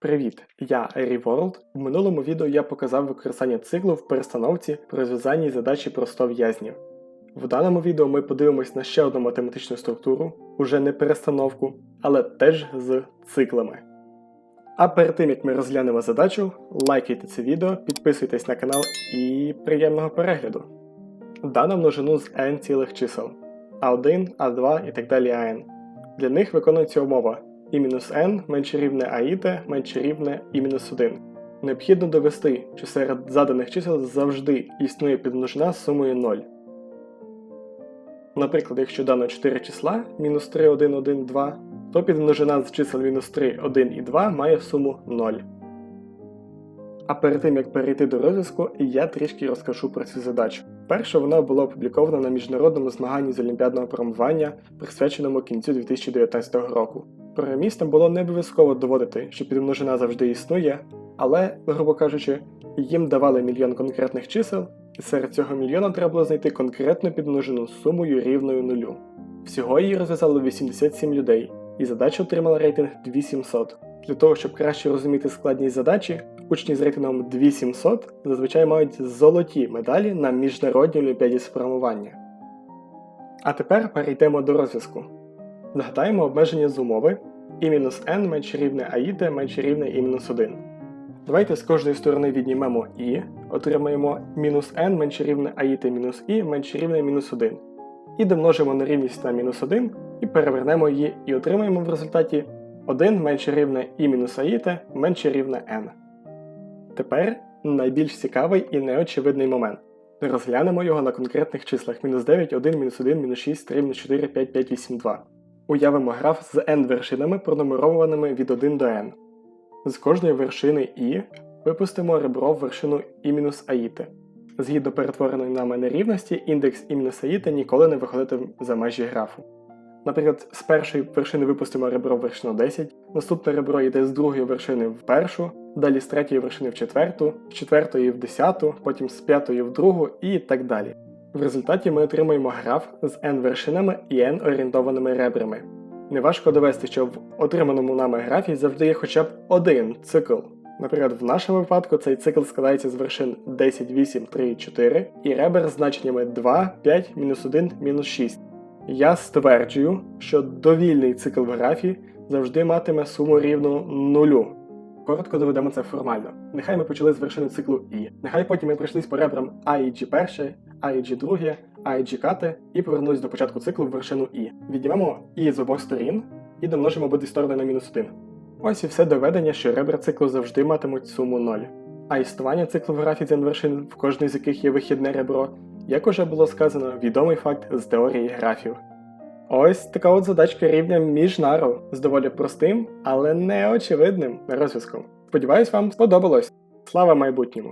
Привіт, я Ері Ворлд. В минулому відео я показав використання циклу в перестановці при розв'язанні задачі про 100 в'язнів. В даному відео ми подивимось на ще одну математичну структуру, уже не перестановку, але теж з циклами. А перед тим як ми розглянемо задачу, лайкайте це відео, підписуйтесь на канал і приємного перегляду. Дано множину з n цілих чисел a1, a2 і так далі an. Для них виконується умова і мінус n менше рівне аїте менше рівне і мінус 1. Необхідно довести, що серед заданих чисел завжди існує підмножина сумою 0. Наприклад, якщо дано 4 числа мінус 3, 1, 1, 2, то підмножина з чисел мінус 3, 1 і 2 має суму 0. А перед тим як перейти до розв'язку, я трішки розкажу про цю задачу. Перше вона була опублікована на міжнародному змаганні з олімпіадного програмування, присвяченому кінцю 2019 року. Програмістам було не обов'язково доводити, що підмножина завжди існує, але, грубо кажучи, їм давали мільйон конкретних чисел, і серед цього мільйона треба було знайти конкретну підмножину з сумою рівною нулю. Всього її розв'язало 87 людей, і задача отримала рейтинг 2700. Для того, щоб краще розуміти складність задачі, учні з рейтингом 2700 зазвичай мають золоті медалі на міжнародній олімпіаді з. А тепер перейдемо до розв'язку. Нагадаємо обмеження з умови і мінус n менше рівне аїте менше рівне і мінус 1. Давайте з кожної сторони віднімемо і, отримаємо мінус n менше рівне аїте мінус і менше рівне мінус 1. І домножимо на рівність на мінус 1 і перевернемо її і отримаємо в результаті 1 менше рівне і мінус аїте менше рівне n. Тепер найбільш цікавий і неочевидний момент. Розглянемо його на конкретних числах мінус 9, 1, мінус 1, мінус 6, 3, мінус 4, 5, 5, 8, 2. Уявимо граф з n вершинами, пронумерованими від 1 до n. З кожної вершини і випустимо ребро в вершину і мінус аїти. Згідно перетвореної нами нерівності, індекс і мінус аїти ніколи не виходитиме за межі графу. Наприклад, з першої вершини випустимо ребро в вершину 10, наступне ребро йде з другої вершини в першу, далі з третьої вершини в четверту, з четвертої в десяту, потім з п'ятої в другу і так далі. В результаті ми отримуємо граф з n вершинами і n орієнтованими ребрами. Неважко довести, що в отриманому нами графі завжди є хоча б один цикл. Наприклад, в нашому випадку цей цикл складається з вершин 10, 8, 3, 4 і ребер з значеннями 2, 5, мінус 1, мінус 6. Я стверджую, що довільний цикл в графі завжди матиме суму рівну нулю. Коротко доведемо це формально. Нехай ми почали з вершини циклу І. Нехай потім ми пройшлись по ребрам А і G перше, А і G друге, А і G кате і повернулись до початку циклу в вершину І. Віднімемо І з обох сторін і домножимо обидві сторони на мінус 1. Ось і все доведення, що ребра циклу завжди матимуть суму 0. А існування циклу в графі з n вершин, в кожній з яких є вихідне ребро, як уже було сказано, відомий факт з теорії графів. Ось така от задачка рівня міжнару з доволі простим, але неочевидним розв'язком. Сподіваюсь, вам сподобалось. Слава майбутньому!